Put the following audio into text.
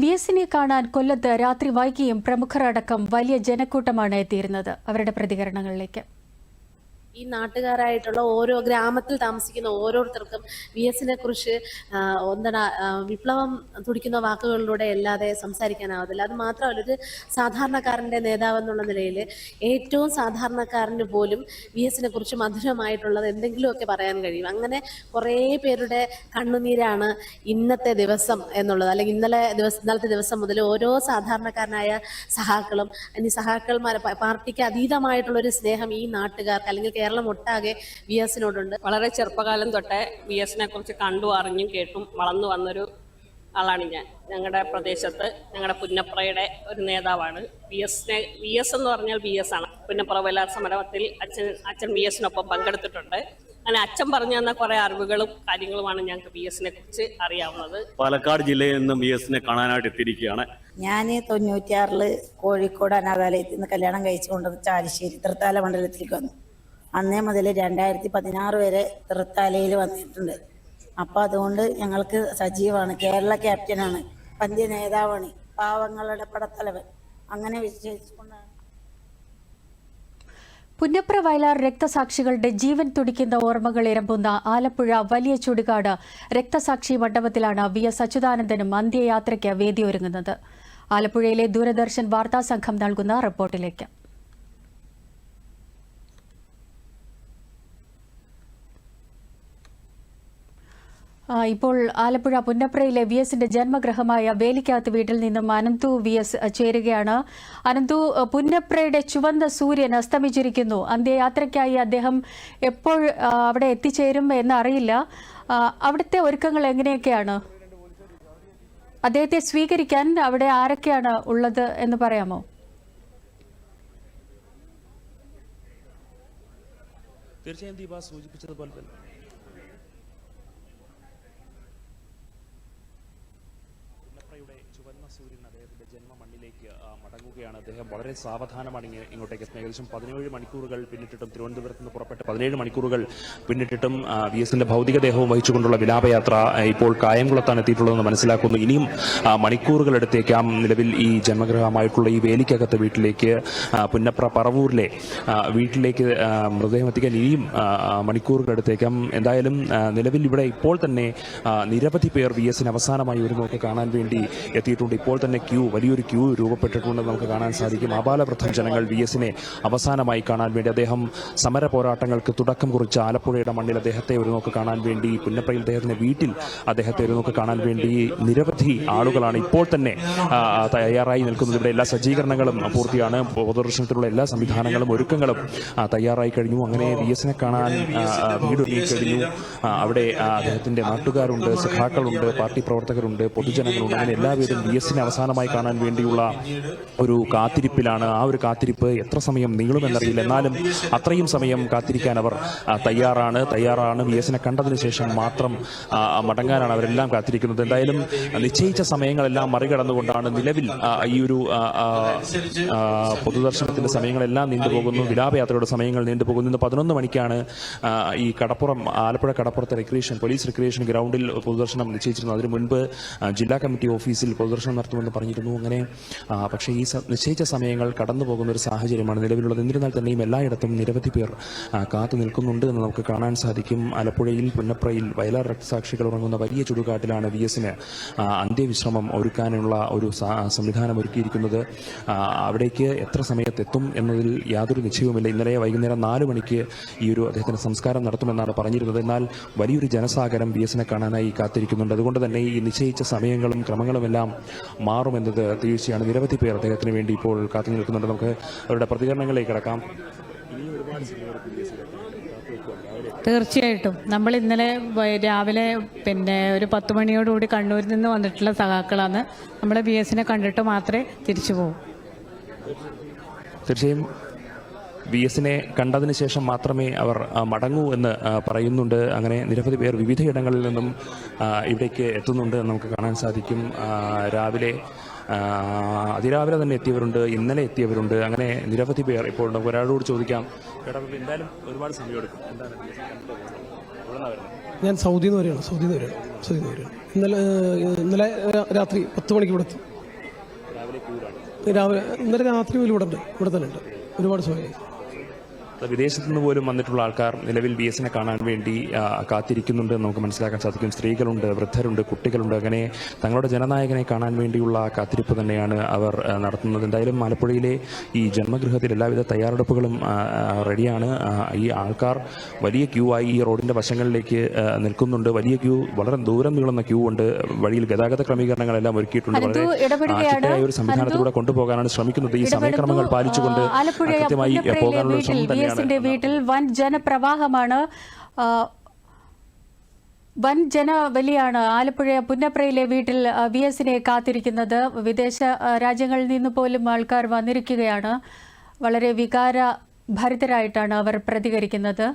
V എസിനെ കാണാൻ കൊല്ലത്ത് രാത്രി വൈകിയും പ്രമുഖർ അടക്കം വലിയ ജനക്കൂട്ടമാണ് എത്തിയിരുന്നത്. അവരുടെ പ്രതികരണങ്ങളിലേക്ക്. ഈ നാട്ടുകാരായിട്ടുള്ള ഓരോ ഗ്രാമത്തിൽ താമസിക്കുന്ന ഓരോരുത്തർക്കും വി എസിനെ കുറിച്ച് ഒന്നട വിപ്ലവം തുടിക്കുന്ന വാക്കുകളിലൂടെ അല്ലാതെ സംസാരിക്കാനാവത്തില്ല. അത് മാത്രമല്ല ഒരു സാധാരണക്കാരന്റെ നേതാവ് എന്നുള്ള നിലയിൽ ഏറ്റവും സാധാരണക്കാരന് പോലും വി എസിനെ കുറിച്ച് മധുരമായിട്ടുള്ളത് എന്തെങ്കിലുമൊക്കെ പറയാൻ കഴിയും. അങ്ങനെ കുറേ പേരുടെ കണ്ണുനീരാണ് ഇന്നത്തെ ദിവസം എന്നുള്ളത്. അല്ലെങ്കിൽ ഇന്നലെ ദിവസം ഇന്നലത്തെ ദിവസം മുതൽ ഓരോ സാധാരണക്കാരനായ സഹാക്കളും ഇനി സഹാക്കൾമാരെ പാർട്ടിക്ക് അതീതമായിട്ടുള്ള ഒരു സ്നേഹം ഈ നാട്ടുകാർക്ക് അല്ലെങ്കിൽ കേരളം ഒട്ടാകെ വി എസിനോടുണ്ട് വളരെ ചെറുപ്പകാലം തൊട്ടേ വി എസിനെ കുറിച്ച് കണ്ടു അറിഞ്ഞും കേട്ടും വളർന്നു വന്നൊരു ആളാണ് ഞാൻ. ഞങ്ങളുടെ പ്രദേശത്ത് ഞങ്ങളുടെ പുന്നപ്രയുടെ ഒരു നേതാവാണ്. വി എസിനെ വി എസ് എന്ന് പറഞ്ഞാൽ വി എസ് ആണ്. പുന്നപ്ര വയലാർ സമരത്തിൽ അച്ഛൻ അച്ഛൻ വി എസിനൊപ്പം പങ്കെടുത്തിട്ടുണ്ട്. അങ്ങനെ അച്ഛൻ പറഞ്ഞു തന്ന കുറെ അറിവുകളും കാര്യങ്ങളുമാണ് ഞങ്ങൾക്ക് വി എസിനെ കുറിച്ച് അറിയാവുന്നത്. പാലക്കാട് ജില്ലയിൽ നിന്നും വി എസിനെ കാണാനായിട്ട് എത്തിയിരിക്കുകയാണ്. ഞാൻ തൊണ്ണൂറ്റിയാറിൽ കോഴിക്കോട് അനാഥാലയത്തിൽ നിന്ന് കല്യാണം കഴിച്ചുകൊണ്ട് ചാലിശ്ശേരി തൃത്താല മണ്ഡലത്തിലേക്ക് വന്നു. അന്നേ മുതൽ രണ്ടായിരത്തി പതിനാറ് വരെ തൃത്താലയിൽ വന്നിട്ടുണ്ട്. അപ്പോൾ അതുകൊണ്ട് ഞങ്ങൾക്ക് സജീവമാണ് കേരള ക്യാപ്റ്റനാണ്. പന്ത്യ നേതാവാണ്. പാവങ്ങളുടെ പടത്തലവൻ. അങ്ങനെ വിശേഷിച്ചുകൊണ്ടാണ് പുന്നപ്ര വയലാർ രക്തസാക്ഷികളുടെ ജീവൻ തുടിക്കുന്ന ഓർമ്മകൾ ഇരമ്പുന്ന ആലപ്പുഴ വലിയ ചുടുകാട് രക്തസാക്ഷി മണ്ഡപത്തിലാണ് വി എസ് അച്യുതാനന്ദനും അന്ത്യയാത്രയ്ക്ക് വേദിയൊരുങ്ങുന്നത്. ആലപ്പുഴയിലെ ദൂരദർശൻ വാർത്താ സംഘം നൽകുന്ന റിപ്പോർട്ടിലേക്ക്. ഇപ്പോൾ ആലപ്പുഴ പുന്നപ്രയിലെ വി എസിന്റെ ജന്മഗൃഹമായ വേലിക്കകത്ത് വീട്ടിൽ നിന്നും അനന്തു വി എസ് ചേരുകയാണ്. അനന്തു പുന്നപ്രയുടെ ചുവന്ന സൂര്യൻ അസ്തമിച്ചിരിക്കുന്നു. അന്ത്യയാത്രയ്ക്കായി അദ്ദേഹം എപ്പോൾ അവിടെ എത്തിച്ചേരും എന്നറിയില്ല. അവിടുത്തെ ഒരുക്കങ്ങൾ എങ്ങനെയൊക്കെയാണ്? അദ്ദേഹത്തെ സ്വീകരിക്കാൻ അവിടെ ആരൊക്കെയാണ് ഉള്ളത് എന്ന് പറയാമോ? തീർച്ചയായും ദീപ സൂചിപ്പിച്ചതുപോലെ തന്നെ പുന്നപ്രയുടെ ചുവന്ന സൂര്യൻ അദ്ദേഹത്തിന്റെ ജന്മ മണ്ണിലേക്ക് മടങ്ങുകയാണ്. അദ്ദേഹം വളരെ സാവധാനമാണ് ഇങ്ങ- ഇങ്ങോട്ടേക്ക് എത്തുന്നത് ഏകദേശം പതിനേഴ് മണിക്കൂറുകൾ പിന്നിട്ടിട്ടും തിരുവനന്തപുരത്ത് നിന്ന് പുറപ്പെട്ട് പതിനേഴ് മണിക്കൂറുകൾ പിന്നിട്ടിട്ടും വി എസിന്റെ ഭൗതികദേഹവും വഹിച്ചുകൊണ്ടുള്ള വിലാപയാത്ര ഇപ്പോൾ കായംകുളത്താണ് എത്തിയിട്ടുള്ളതെന്ന് മനസ്സിലാക്കുന്നു. ഇനിയും മണിക്കൂറുകൾ എടുത്തേക്കാം നിലവിൽ ഈ ജന്മഗൃഹമായിട്ടുള്ള ഈ വേലിക്കകത്തെ വീട്ടിലേക്ക് പുന്നപ്ര പറവൂരിലെ വീട്ടിലേക്ക് മൃതദേഹം എത്തിക്കാൻ ഇനിയും മണിക്കൂറുകൾ എടുത്തേക്കാം എന്തായാലും നിലവിൽ ഇവിടെ ഇപ്പോൾ തന്നെ നിരവധി പേർ വി എസിന് അവസാനമായി ഒരു നോക്ക് കാണാൻ വേണ്ടി എത്തിയിട്ടുണ്ട് ഇപ്പോൾ തന്നെ ക്യൂ വലിയൊരു ക്യൂ രൂപപ്പെട്ടിട്ടുണ്ടെന്ന് നമുക്ക് കാണാൻ സാധിക്കും. ആബാലവൃദ്ധം ജനങ്ങൾ വി എസിനെ അവസാനമായി കാണാൻ വേണ്ടി അദ്ദേഹം സമര പോരാട്ടങ്ങൾക്ക് തുടക്കം കുറിച്ച ആലപ്പുഴയുടെ മണ്ണിൽ അദ്ദേഹത്തെ ഒരു നോക്ക് കാണാൻ വേണ്ടി പുന്നപ്പയിൽ അദ്ദേഹത്തിന്റെ വീട്ടിൽ അദ്ദേഹത്തെ ഒരു നോക്ക് കാണാൻ വേണ്ടി നിരവധി ആളുകളാണ് ഇപ്പോൾ തന്നെ തയ്യാറായി നിൽക്കുന്നത്. ഇവിടെ എല്ലാ സജ്ജീകരണങ്ങളും പൂർത്തിയാണ്. പൊതുദർശനത്തിലുള്ള എല്ലാ സംവിധാനങ്ങളും ഒരുക്കങ്ങളും തയ്യാറായി കഴിഞ്ഞു. അങ്ങനെ വി എസിനെ കാണാൻ വീടൊരുങ്ങി കഴിഞ്ഞു. അവിടെ അദ്ദേഹത്തിന്റെ നാട്ടുകാരുണ്ട് സഖാക്കളുണ്ട് പാർട്ടി പ്രവർത്തകരുണ്ട് പൊതുജനങ്ങളുണ്ട്. അങ്ങനെ എല്ലാവരും വി എസിനെ അവസാനമായി കാണാൻ വേണ്ടിയുള്ള ഒരു കാത്തിരിപ്പിലാണ്. ആ ഒരു കാത്തിരിപ്പ് എത്ര സമയം നീളുമെന്നറിയില്ല. എന്നാലും അത്രയും സമയം കാത്തിരിക്കാൻ അവർ തയ്യാറാണ്. തയ്യാറാണ്. വി എസിനെ കണ്ടതിന് ശേഷം മാത്രം മടങ്ങാനാണ് അവരെല്ലാം കാത്തിരിക്കുന്നത്. എന്തായാലും നിശ്ചയിച്ച സമയങ്ങളെല്ലാം മറികടന്നുകൊണ്ടാണ് നിലവിൽ ഈ ഒരു പൊതുദർശനത്തിന്റെ സമയങ്ങളെല്ലാം നീണ്ടുപോകുന്നു വിലാപയാത്രയുടെ സമയങ്ങൾ നീണ്ടുപോകുന്നു ഇന്ന് പതിനൊന്ന് മണിക്കാണ് ഈ കടപ്പുറം ആലപ്പുഴ കടപ്പുറത്തെ റിക്രിയേഷൻ പോലീസ് റിക്രിയേഷൻ ഗ്രൗണ്ടിൽ പൊതുദർശനം നിശ്ചയിച്ചിരുന്നു. അതിനു മുൻപ് ജില്ലാ കമ്മിറ്റി ഓഫീസിൽ പൊതുദർശനം നടത്തുമെന്ന് പറഞ്ഞിരുന്നു. അങ്ങനെ പക്ഷേ ഈ നിശ്ചയിച്ച സമയങ്ങൾ കടന്നു പോകുന്ന ഒരു സാഹചര്യമാണ് നിലവിലുള്ളത്. എന്നിരുന്നാൽ തന്നെയും എല്ലായിടത്തും നിരവധി പേർ കാത്തു നിൽക്കുന്നുണ്ട് എന്ന് നമുക്ക് കാണാൻ സാധിക്കും. ആലപ്പുഴയിൽ പുന്നപ്രയിൽ വയലാർ രക്തസാക്ഷികൾ ഉറങ്ങുന്ന വലിയ ചുടുകാട്ടിലാണ് വി എസിന് അന്ത്യവിശ്രമം ഒരുക്കാനുള്ള ഒരു സംവിധാനം ഒരുക്കിയിരിക്കുന്നത്. അവിടേക്ക് എത്ര സമയത്തെത്തും എന്നതിൽ യാതൊരു നിശ്ചയവുമില്ല. ഇന്നലെ വൈകുന്നേരം നാല് മണിക്ക് ഈ ഒരു അദ്ദേഹത്തിന്റെ സംസ്കാരം നടത്തുമെന്നാണ് പറഞ്ഞിരുന്നത്. എന്നാൽ വലിയൊരു ജനസാഗരം വി എസിനെ കാണാനായി കാത്തിരിക്കുന്നുണ്ട്. അതുകൊണ്ട് തന്നെ ഈ നിശ്ചയിച്ച സമയങ്ങളും ക്രമങ്ങളുമെല്ലാം മാറുമെന്നത് തീർച്ചയാണ്. നിരവധി പേർ അദ്ദേഹത്തിന് വേണ്ടി ഇപ്പോൾ കാത്തു നിൽക്കുന്നുണ്ട്. നമുക്ക് അവരുടെ പ്രതികരണങ്ങളിലേക്ക് കിടക്കാം. തീർച്ചയായിട്ടും. നമ്മൾ ഇന്നലെ രാവിലെ പിന്നെ ഒരു പത്ത് മണിയോടുകൂടി കണ്ണൂരിൽ നിന്ന് വന്നിട്ടുള്ള സഹാക്കളാണ് നമ്മൾ ബി എസിനെ കണ്ടിട്ട് മാത്രമേ തിരിച്ചു പോകും തീർച്ചയായും വി എസിനെ കണ്ടതിന് ശേഷം മാത്രമേ അവർ മടങ്ങൂ എന്ന് പറയുന്നുണ്ട്. അങ്ങനെ നിരവധി പേർ വിവിധയിടങ്ങളിൽ നിന്നും ഇവിടേക്ക് എത്തുന്നുണ്ട് എന്ന് നമുക്ക് കാണാൻ സാധിക്കും. രാവിലെ അതിരാവിലെ തന്നെ എത്തിയവരുണ്ട് ഇന്നലെ എത്തിയവരുണ്ട്. അങ്ങനെ നിരവധി പേർ ഇപ്പോൾ നമുക്ക് ഒരാളോട് ചോദിക്കാം. എന്തായാലും ഒരുപാട് സമയം എടുക്കും. എന്താണ്? ഞാൻ സൗദിയിൽ നിന്ന് വരികയാണ് സൗദിയിൽ നിന്ന് വരികയാണ്. സൗദിയിൽ നിന്ന് വരികയാണ്. ഇന്നലെ ഇന്നലെ രാത്രി പത്ത് മണിക്ക് ഇവിടെ രാവിലെ ഇന്നലെ രാത്രി പോലും ഇവിടെ ഉണ്ട്. ഇവിടെ തന്നെ ഉണ്ട്. ഒരുപാട് സമയമായി വിദേശത്തു നിന്ന് പോലും വന്നിട്ടുള്ള ആൾക്കാർ നിലവിൽ ബി എസിനെ കാണാൻ വേണ്ടി കാത്തിരിക്കുന്നുണ്ട് നമുക്ക് മനസ്സിലാക്കാൻ സാധിക്കും. സ്ത്രീകളുണ്ട് വൃദ്ധരുണ്ട് കുട്ടികളുണ്ട്. അങ്ങനെ തങ്ങളുടെ ജനനായകനെ കാണാൻ വേണ്ടിയുള്ള കാത്തിരിപ്പ് തന്നെയാണ് അവർ നടത്തുന്നത്. എന്തായാലും ആലപ്പുഴയിലെ ഈ ജന്മഗൃഹത്തിൽ എല്ലാവിധ തയ്യാറെടുപ്പുകളും റെഡിയാണ്. ഈ ആൾക്കാർ വലിയ ക്യൂ ആയി ഈ റോഡിന്റെ വശങ്ങളിലേക്ക് നിൽക്കുന്നുണ്ട്. വലിയ ക്യൂ വളരെ ദൂരം നീളുന്ന ക്യൂ ഉണ്ട്. വഴിയിൽ ഗതാഗത ക്രമീകരണങ്ങളെല്ലാം ഒരുക്കിയിട്ടുണ്ട്. വളരെ ഒരു സംവിധാനത്തിലൂടെ കൊണ്ടുപോകാനാണ് ശ്രമിക്കുന്നത്. ഈ സമയക്രമങ്ങൾ പാലിച്ചുകൊണ്ട് കൃത്യമായി പോകാനുള്ള ശ്രമം തന്നെയാണ്. എസിന്റെ വീട്ടിൽ വൻ ജനപ്രവാഹമാണ്. വൻ ജനവലിയാണ് ആലപ്പുഴ പുന്നപ്രയിലെ വീട്ടിൽ വി എസിനെ കാത്തിരിക്കുന്നത്. വിദേശ രാജ്യങ്ങളിൽ നിന്ന് പോലും ആൾക്കാർ വന്നിരിക്കുകയാണ്. വളരെ വികാര ഭരിതരായിട്ടാണ് അവർ പ്രതികരിക്കുന്നത്.